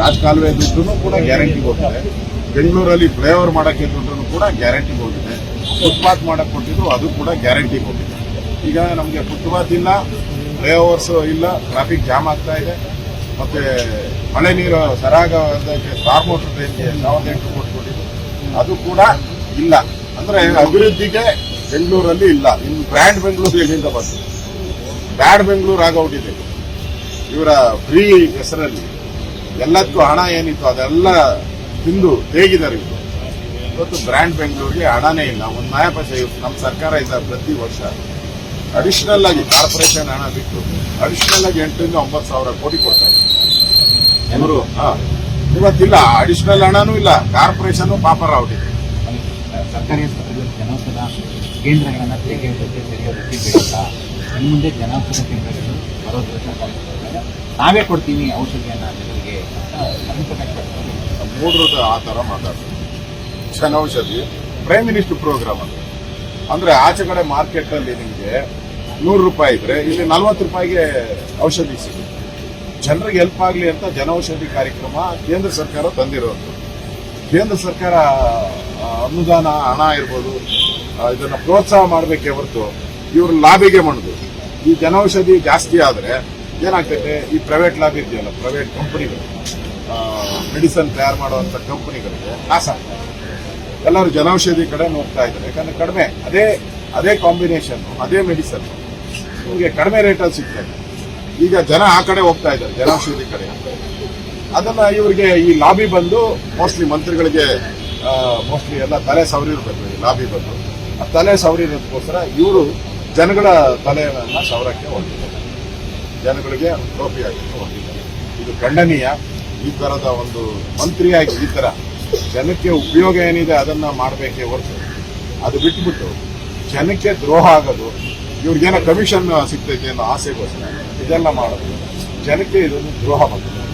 ರಾಜಕಾಲುವೆ ದುಡ್ಡು ಕೂಡ ಗ್ಯಾರಂಟಿ ಹೋಗಿದೆ ಬೆಂಗಳೂರಲ್ಲಿ ಫ್ಲೈಓವರ್ ಮಾಡೋಕ್ಕೆ ದುಡ್ಡು ಕೂಡ ಗ್ಯಾರಂಟಿ ಹೋಗಿದೆ ಫುಟ್ಪಾತ್ ಮಾಡಕ್ಕೆ ಕೊಟ್ಟಿದ್ರು ಅದು ಕೂಡ ಗ್ಯಾರಂಟಿ ಹೋಗಿದೆ ಈಗ ನಮಗೆ ಫುಟ್ಪಾತ್ ಇಲ್ಲ, ಫ್ಲೈಓವರ್ಸ್ ಇಲ್ಲ, ಟ್ರಾಫಿಕ್ ಜಾಮ್ ಆಗ್ತಾ ಇದೆ. ಮತ್ತೆ ಮಳೆ ನೀರು ಸರಾಗ ಸ್ಟಾರ್ ಮೋಟರ್ ಟ್ರೈನ್ಗೆ ಸಾವಿರದ ಎಂಟು ಕೋಟಿ ಕೊಟ್ಟಿದ್ರು ಅದು ಕೂಡ ಇಲ್ಲ. ಅಂದ್ರೆ ಅಭಿವೃದ್ಧಿಗೆ ಬೆಂಗಳೂರಲ್ಲಿ ಇಲ್ಲ. ಇನ್ನು ಬ್ರ್ಯಾಂಡ್ ಬೆಂಗಳೂರು ಎಲ್ಲಿಂದ ಬಂತು? ಬ್ಯಾಡ್ ಬೆಂಗಳೂರು ಆಗೋಗಿದೆ. ಇವರ ಫ್ರೀ ಹೆಸರಲ್ಲಿ ಎಲ್ಲದಕ್ಕೂ ಹಣ ಏನಿತ್ತು ಅದೆಲ್ಲ ತಿಂದು ತೇಗಿದ್ದಾರೆ ಇವರು? ಇವತ್ತು ಬ್ರ್ಯಾಂಡ್ ಬೆಂಗಳೂರಿಗೆ ಹಣನೇ ಇಲ್ಲ. ಒಂದು ನಯ ಪೈಸೆ ನಮ್ಮ ಸರ್ಕಾರ ಇದ್ದ ಪ್ರತಿ ವರ್ಷ ಅಡಿಷನಲ್ ಆಗಿ ಕಾರ್ಪೊರೇಷನ್ ಹಣ ಬಿಟ್ಟು ಅಡಿಷನಲ್ ಆಗಿ ಎಂಟರಿಂದ ಒಂಬತ್ತು ಸಾವಿರ ಕೋಟಿ ಕೊಡ್ತಾರೆ. ಇವರು ಹಾಂ. ಇವತ್ತಿಲ್ಲ. ಅಡಿಷನಲ್ ಹಣನೂ ಇಲ್ಲ. ಕಾರ್ಪೊರೇಷನ್ ಪಾಪರ್ ಆಗಿದೆ ಸರ್ಕಾರಿ ಆಸ್ಪತ್ರೆಗಳು ಜನೌಷಧ ಕೇಂದ್ರಗಳನ್ನ ತೆಗೆಯೋದಕ್ಕೆ ತೆರೆಯೋದಕ್ಕೆ ಬಿಡಲ್ಲ ಇನ್ನು ಮುಂದೆ ಜನೌಷಧ ಕೇಂದ್ರಗಳು ಬರೋದ್ರ ನಾವೇ ಕೊಡ್ತೀವಿ ಔಷಧಿಯನ್ನ. ಮೂಡರದ ಆ ತರ ಮಾತಾಡ್ತಾರೆ. ಜನೌಷಧಿ ಪ್ರೈಮ್ ಮಿನಿಸ್ಟರ್ ಪ್ರೋಗ್ರಾಮ್ ಅದು. ಅಂದ್ರೆ ಆಚೆ ಕಡೆ ಮಾರ್ಕೆಟ್ ಅಲ್ಲಿ ನಿಮಗೆ ನೂರು ರೂಪಾಯಿ ಇದ್ರೆ ಇಲ್ಲಿ ನಲ್ವತ್ತು ರೂಪಾಯಿಗೆ ಔಷಧಿ ಸಿಗುತ್ತೆ. ಜನರಿಗೆ ಹೆಲ್ಪ್ ಆಗಲಿ ಅಂತ ಜನೌಷಧಿ ಕಾರ್ಯಕ್ರಮ ಕೇಂದ್ರ ಸರ್ಕಾರ ತಂದಿರೋದು. ಕೇಂದ್ರ ಸರ್ಕಾರ ಅನುದಾನ, ಹಣ ಇರ್ಬೋದು ಇದನ್ನ ಪ್ರೋತ್ಸಾಹ ಮಾಡಬೇಕೇ ಹೊರತು ಇವರು ಲಾಭಿಗೆ ಮಾಡುದು ಈ ಜನೌಷಧಿ ಜಾಸ್ತಿ ಆದ್ರೆ ಏನಾಗ್ತೈತೆ? ಈ ಪ್ರೈವೇಟ್ ಲಾಭ ಇದೆಯಲ್ಲ ಪ್ರೈವೇಟ್ ಕಂಪನಿಗಳು ಮೆಡಿಸನ್ ತಯಾರು ಮಾಡುವಂತ ಕಂಪನಿಗಳಿಗೆ ಆಗ್ತದೆ ಎಲ್ಲರೂ ಜನೌಷಧಿ ಕಡೆ ಹೋಗ್ತಾ ಇದ್ದಾರೆ. ಯಾಕಂದ್ರೆ ಕಡಿಮೆ, ಅದೇ ಅದೇ ಕಾಂಬಿನೇಷನ್ ಅದೇ ಮೆಡಿಸನ್. ನಿಮಗೆ ಕಡಿಮೆ ರೇಟಲ್ಲಿ ಸಿಗ್ತಾ ಇದೆ. ಈಗ ಜನ ಆ ಕಡೆ ಹೋಗ್ತಾ ಇದ್ದಾರೆ ಜನೌಷಧಿ ಕಡೆ. ಅದನ್ನ ಇವರಿಗೆ ಈ ಲಾಬಿ ಬಂದು ಮೋಸ್ಟ್ಲಿ ಮಂತ್ರಿಗಳಿಗೆ ಮೋಸ್ಟ್ಲಿ ಎಲ್ಲ ತಲೆ ಸವರಿರ್ಬೇಕು ಈ ಲಾಬಿ ಬಂದು. ಆ ತಲೆ ಸವರಿರೋದಕ್ಕೋಸ್ಕರ ಇವರು ಜನಗಳ ತಲೆಯನ್ನ ಸವರಕ್ಕೆ ಹೋಗಿದ್ದಾರೆ ಜನಗಳಿಗೆ ಟ್ರೋಫಿ ಆಗಿ ಹೊಂದಿದ್ದಾರೆ ಇದು ಖಂಡನೀಯ. ಈ ತರದ ಒಂದು ಮಂತ್ರಿಯಾಗಿ ಈ ತರ ಜನಕ್ಕೆ ಉಪಯೋಗ ಏನಿದೆ ಅದನ್ನ ಮಾಡಬೇಕೇ ಹೊರತು ಅದು ಬಿಟ್ಬಿಟ್ಟು ಜನಕ್ಕೆ ದ್ರೋಹ ಆಗೋದು, ಇವ್ರಿಗೇನೋ ಕಮಿಷನ್ ಸಿಗ್ತೈತೆ ಅನ್ನೋ ಆಸೆಗೋಸ್ಕರ ಇದೆಲ್ಲ ಮಾಡೋದು. ಜನಕ್ಕೆ ಇದೊಂದು ದ್ರೋಹ ಬಂದಿದೆ.